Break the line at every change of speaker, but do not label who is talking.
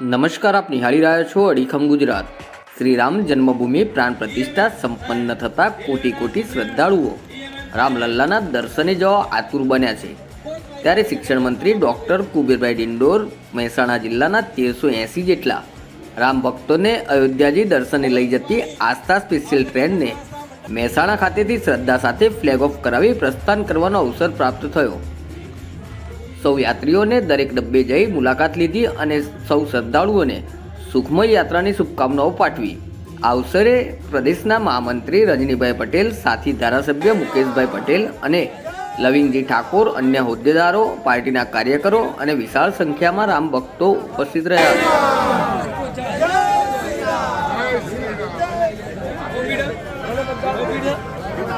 નમસ્કાર, આપ નિહાળી રહ્યા છો અડીખમ ગુજરાત. શ્રી રામ જન્મભૂમિ પ્રાણ પ્રતિષ્ઠા સંપન્ન થતાં કોટી કોટી શ્રદ્ધાળુઓ રામલલ્લાના દર્શને જવા આતુર બન્યા છે. ત્યારે શિક્ષણ મંત્રી ડૉક્ટર કુબેરભાઈ ડિંડોર મહેસાણા જિલ્લાના તેરસો એંસી જેટલા રામ ભક્તોને અયોધ્યાજી દર્શને લઈ જતી આસ્થા સ્પેશિયલ ટ્રેનને મહેસાણા ખાતેથી શ્રદ્ધા સાથે ફ્લેગ ઓફ કરાવી પ્રસ્થાન કરવાનો અવસર પ્રાપ્ત થયો. સૌ યાત્રીઓને દરેક ડબ્બે જઈ મુલાકાત લીધી અને સૌ શ્રદ્ધાળુઓને સુખમય યાત્રાની શુભકામનાઓ પાઠવી. આ અવસરે પ્રદેશના મહામંત્રી રજનીભાઈ પટેલ, સાથી ધારાસભ્ય મુકેશભાઈ પટેલ અને લવિંગજી ઠાકોર, અન્ય હોદ્દેદારો, પાર્ટીના કાર્યકરો અને વિશાળ સંખ્યામાં રામ ભક્તો ઉપસ્થિત રહ્યા. હતા